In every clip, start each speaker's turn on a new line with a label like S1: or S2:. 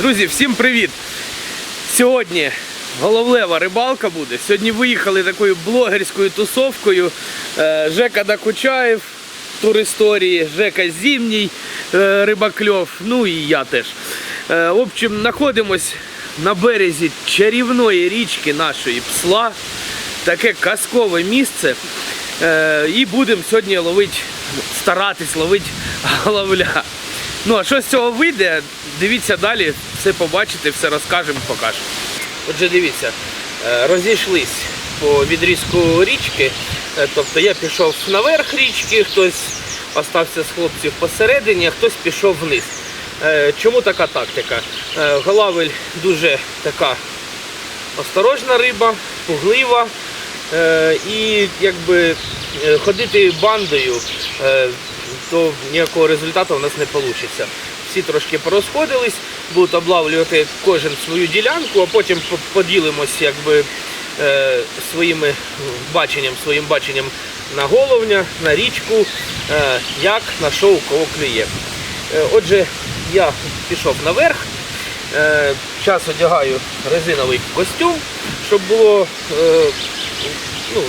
S1: Друзі, всім привіт! Сьогодні головлева рибалка буде. Сьогодні виїхали такою блогерською тусовкою. Е, Жека Докучаєв, туристорії, Жека Зімній, е, рибакльов, ну і я теж. Е, В общем, знаходимось на березі чарівної річки нашої Псла. Таке казкове місце. І будемо сьогодні ловити, старатись ловити головля. Ну а що з цього вийде, дивіться далі, все побачите, все розкажемо, покажемо. Отже, дивіться, е, розійшлись по відрізку річки. Е, Тобто я пішов наверх річки, хтось остався з хлопців посередині, а хтось пішов вниз. Е, Чому така тактика? Голавель дуже така осторожна риба, пуглива. І якби ходити бандою, то ніякого результату в нас не вийде. Всі трошки порозходились, будуть облавлювати кожен свою ділянку, а потім поділимось якби, е, своїми баченням, своїм баченням на головня, на річку, е, як на що у кого клює. Е, Отже, я пішов наверх. Зараз одягаю резиновий костюм, щоб було ну,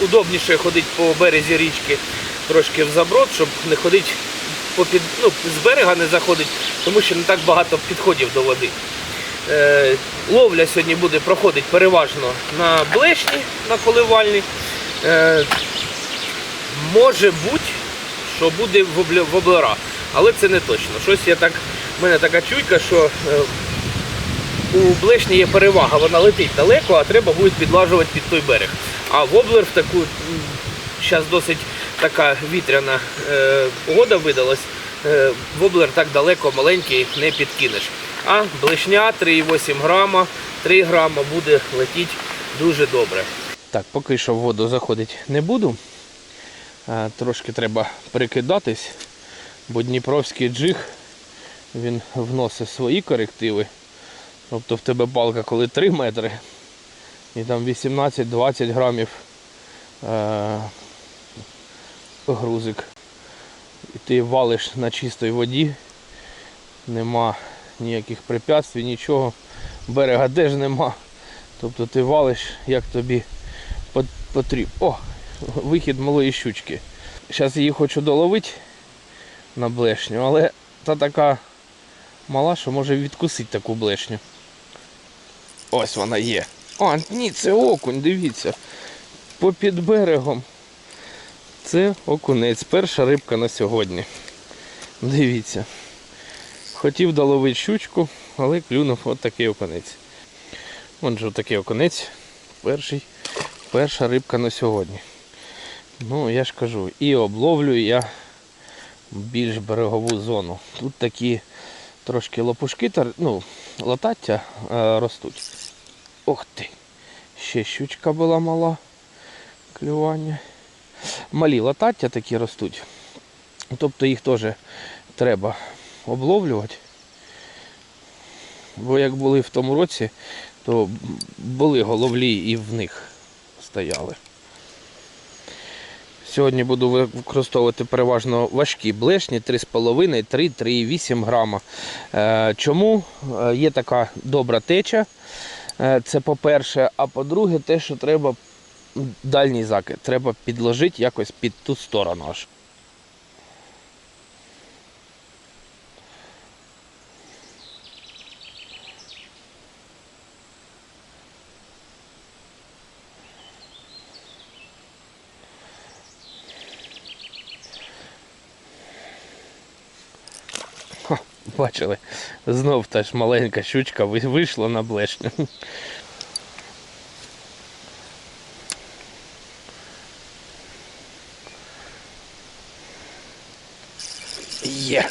S1: удобніше ходити по березі річки трошки в заброд, щоб не ходити попід, ну, з берега не заходить, тому що не так багато підходів до води. Е, ловля сьогодні буде проходити переважно на блешні, на коливальні. Е, може бути, що буде в облера, але це не точно. Щось я так, в мене така чуйка, що е, у блешні є перевага, вона летить далеко, а треба буде підлажувати під той берег. А воблер в таку зараз досить така вітряна е, погода видалась. Е, воблер так далеко маленький не підкинеш. А блешня 3,8 грама, 3 грама буде летіти дуже добре. Так, поки що в воду заходити не буду. Е, Трошки треба прикидатись, бо Дніпровський джиг він вносить свої корективи. Тобто в тебе палка коли 3 метри і там 18-20 грамів грузик. І ти валиш на чистій воді, нема ніяких препятствий, нічого, берега теж нема. Тобто ти валиш, як тобі потрібно. О, вихід малої щучки. Зараз її хочу доловити на блешню, але та така мала, що може відкусити таку блешню. Ось вона є. О, ні, це окунь, дивіться. Попід берегом. Це окунець. Перша рибка на сьогодні. Дивіться. Хотів доловити щучку, але клюнув от такий окунець. Вон же такий окунець. Перший, перша рибка на сьогодні. Ну, я ж кажу, і обловлюю я більш берегову зону. Тут такі трошки лопушки, ну, латаття е, ростуть. Ох ти! Ще щучка була мала. Клювання. Малі латаття такі ростуть. Тобто їх теж треба обловлювати. Бо як були в тому році, то були головлі і в них стояли. Сьогодні буду використовувати переважно важкі блешні 3,5, 3, 3,8 грама. Е, Чому Е, є така добра теча? Е, Це по-перше, а по-друге, те, що треба дальній закид. Треба підложити якось під ту сторону аж. Бачили, знов та ж маленька щучка вийшла на блешню. Є.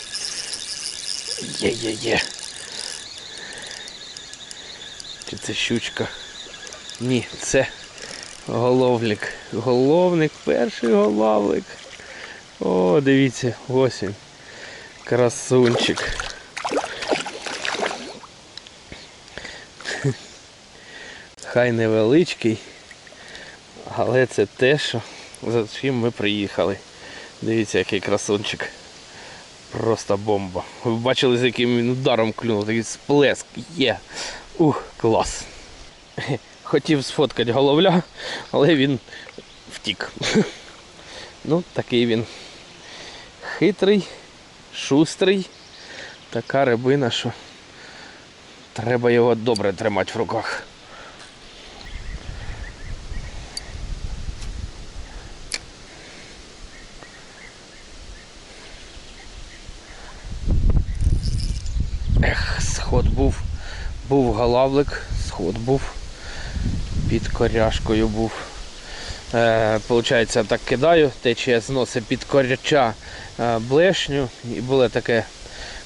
S1: Є, є, є. Чи це щучка? Ні, це головник. Головник, перший головник. О, дивіться, ось він. Красунчик. Хай невеличкий, але це те, що за чим ми приїхали. Дивіться, який красунчик. Просто бомба. Ви бачили, з яким він ударом клюнув, такий сплеск є. Ух, клас. Хотів сфоткати головля, але він втік. Ну, такий він хитрий, шустрий. Така рибина, що треба його добре тримати в руках. Ех, сход був. Був галавлик, сход був. Під коряшкою був. Е, Получається, так кидаю, течія зносить під коряча е, блешню. І було таке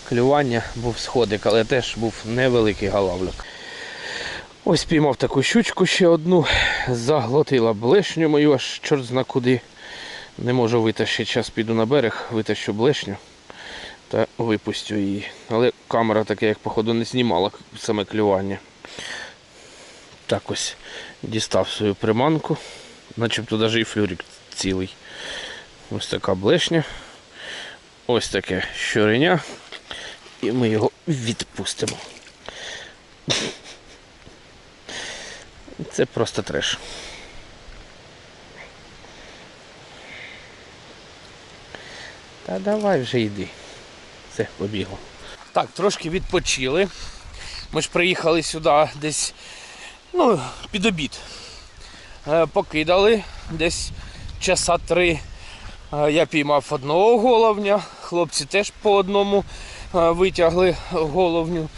S1: клювання, був сходик, але теж був невеликий галавлик. Ось піймав таку щучку ще одну, заглотила блешню мою, аж чорт зна куди. Не можу витащити. Зараз піду на берег, витащу блешню та випустю її. Але камера таке, як походу, не знімала саме клювання. Так ось дістав свою приманку. Начебто навіть і флюрик цілий. Ось така блешня. Ось таке щореня. І ми його відпустимо. Це просто треш. Та давай вже йди. Все, побігло. Так, трошки відпочили. Ми ж приїхали сюди десь ну, під обід. Е, Покидали десь часа три. Е, Я піймав одного головня, хлопці теж по одному е, витягли головню.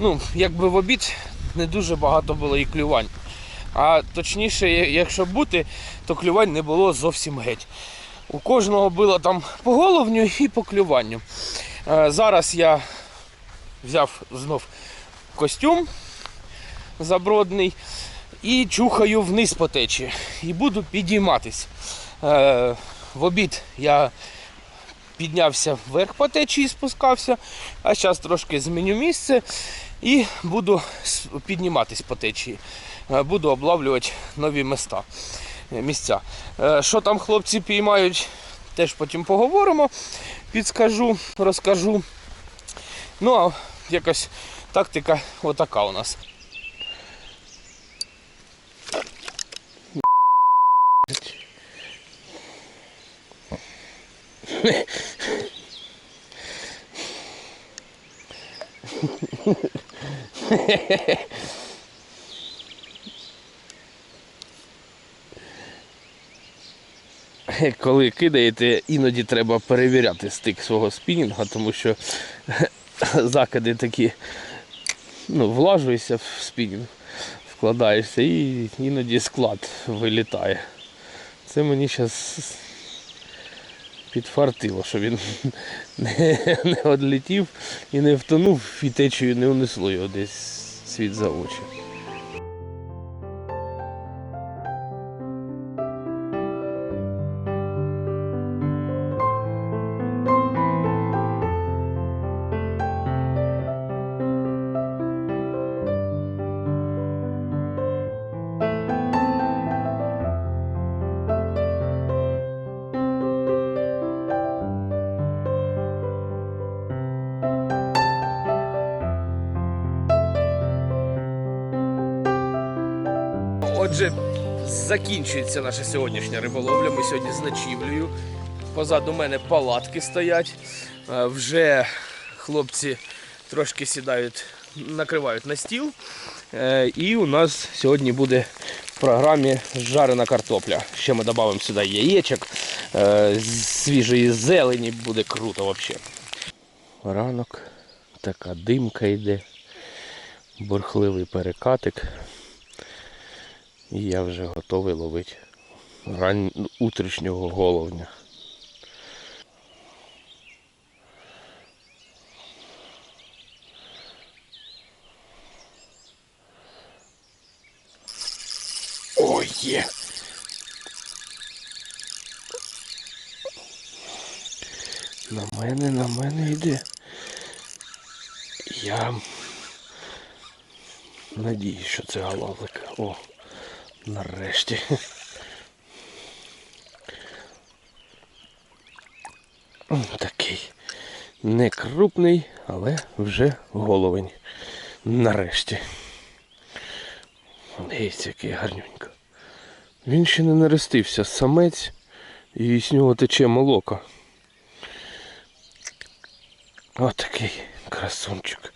S1: Ну, якби в обід не дуже багато було і клювань. А точніше, якщо бути, то клювань не було зовсім геть. У кожного було там по головню і по клюванню. Е, Зараз я взяв знов костюм забродний і чухаю вниз по течі. І буду підійматись. Е, В обід я піднявся вверх по течії, спускався, а зараз трошки зміню місце і буду підніматись по течії. Е, Буду облавлювати нові міста, місця. Що там хлопці піймають, теж потім поговоримо, підскажу, розкажу. Ну, а якось тактика отака у нас. Коли кидаєте, іноді треба перевіряти стик свого спінінга, тому що закиди такі, ну, влажуєшся в спінінг, вкладаєшся і іноді склад вилітає. Це мені зараз підфартило, що він не, не одлетів і не втонув, і течею не унесло його десь світ за очі. Отже, закінчується наша сьогоднішня риболовля. Ми сьогодні з ночівлею. Позаду мене палатки стоять. Е, Вже хлопці трошки сідають, накривають на стіл. Е, І у нас сьогодні буде в програмі жарена картопля. Ще ми додамо сюди яєчок, е, свіжої зелені, буде круто взагалі. Ранок, така димка йде, бурхливий перекатик. І я вже готовий ловити ран... утрішнього головня. Ой, є! На мене, на мене йде. Я надіюсь, що це галавлик. О, нарешті. Такий Не крупний, але вже головень. Нарешті. Дивіться, який гарнюнько. Він ще не наростився, самець, і з нього тече молоко. Отакий красунчик.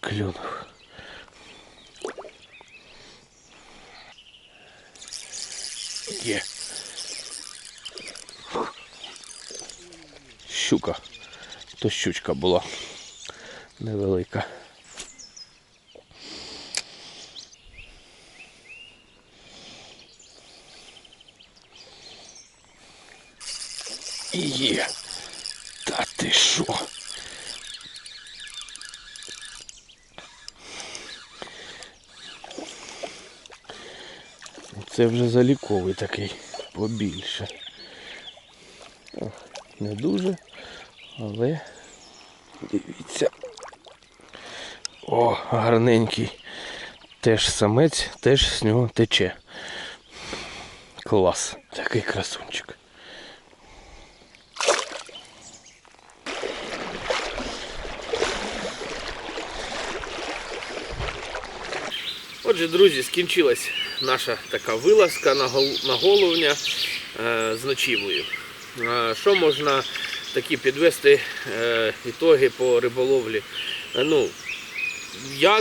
S1: Клюнув. Є. Щука. То щучка була невелика. Є. Та ти що? Це вже заліковий такий побільше. Не дуже, але дивіться. О, гарненький. Теж самець, теж з нього тече. Клас. Такий красунчик. Отже, друзі, скінчилась наша така вилазка на, гол... головня е, з ночівлею. Е, що можна такі підвести е, ітоги по риболовлі? Ну, я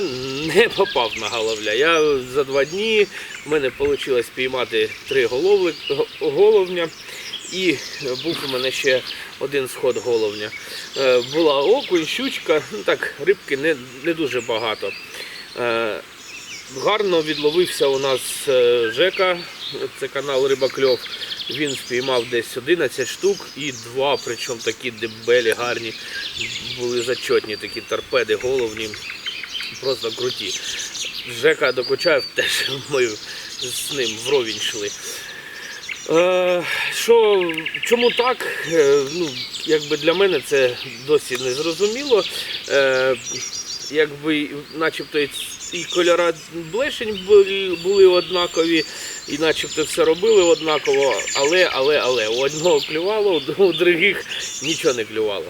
S1: не попав на головля. Я за два дні в мене вийшло спіймати три головли, головня. І був у мене ще один сход головня. Була окунь, щучка, ну так, рибки не, не дуже багато. Гарно відловився у нас е, Жека, це канал Рибакльов. Він спіймав десь 11 штук і два, причому такі дебелі, гарні, були зачетні такі торпеди, головні, просто круті. Жека Докучаєв теж ми з ним вровень йшли. Е, що, чому так? Е, ну, якби для мене це досі не зрозуміло. Якби начебто і кольора блешень були, однакові, і начебто все робили однаково, але, але, але у одного клювало, у других нічого не клювало.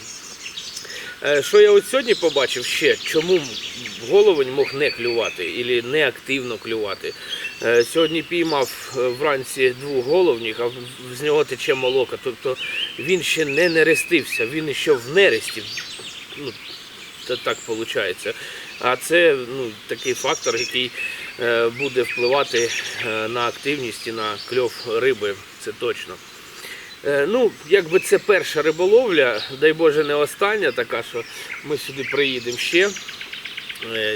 S1: Е, Що я от сьогодні побачив ще, чому головень мог не клювати і не активно клювати. Е, Сьогодні піймав е, вранці двох головніх, а з нього тече молоко. Тобто він ще не нерестився, він ще в нересті. Ну, так виходить. А це ну, такий фактор, який е, буде впливати е, на активність і на кльов риби, це точно. Е, Ну, якби це перша риболовля, дай Боже, не остання така, що ми сюди приїдемо ще.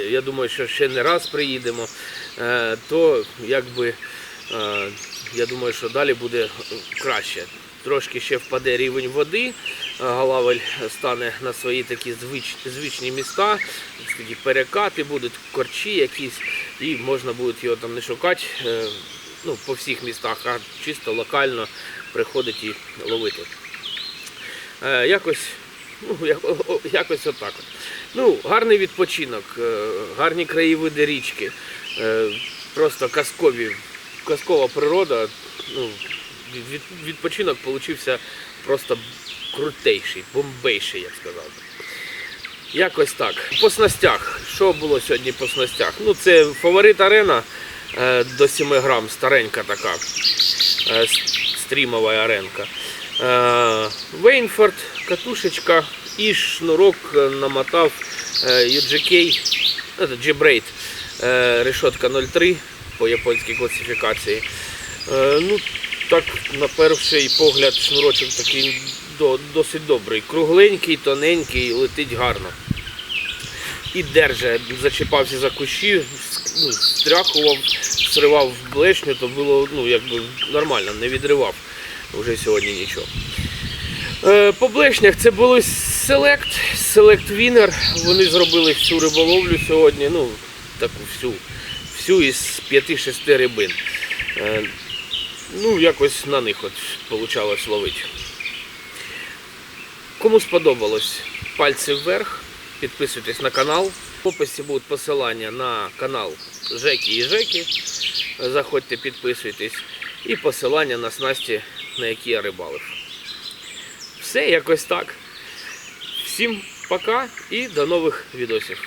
S1: Я думаю, що ще не раз приїдемо, то якби я думаю, що далі буде краще. Трошки ще впаде рівень води, е, Галавель стане на свої такі звич, звичні міста, такі перекати будуть, корчі якісь, і можна буде його там не шукати е, ну, по всіх містах, а чисто локально приходить і ловити. Е, якось, ну, якось отак. От. Ну, гарний відпочинок, гарні краєвиди річки, просто казкові, казкова природа. Ну, відпочинок получився просто крутейший, бомбейший, як сказав. Якось так. По снастях. Що було сьогодні по снастях? Ну, це фаворит арена е, до 7 грам, старенька така. е, стрімова аренка. Е, Вейнфорд, катушечка і шнурок намотав UGK, G-Braid, решетка 0,3 по японській класифікації. Ну, так, на перший погляд, шнурочок такий досить добрий. Кругленький, тоненький, летить гарно. І держа, зачіпався за кущі, ну, стряхував, сривав блешню, то було ну, якби нормально, не відривав вже сьогодні нічого. Е, по блешнях це були Select, Select Winner. Вони зробили всю риболовлю сьогодні, ну, таку всю, всю із 5-6 рибин. Е, ну, якось на них от вийшло ловити. Кому сподобалось, пальці вверх, підписуйтесь на канал. В описі будуть посилання на канал Жеки і Жеки. Заходьте, підписуйтесь. І посилання на снасті, на які я рибалив. Все якось так. Всім пока і до нових відосів.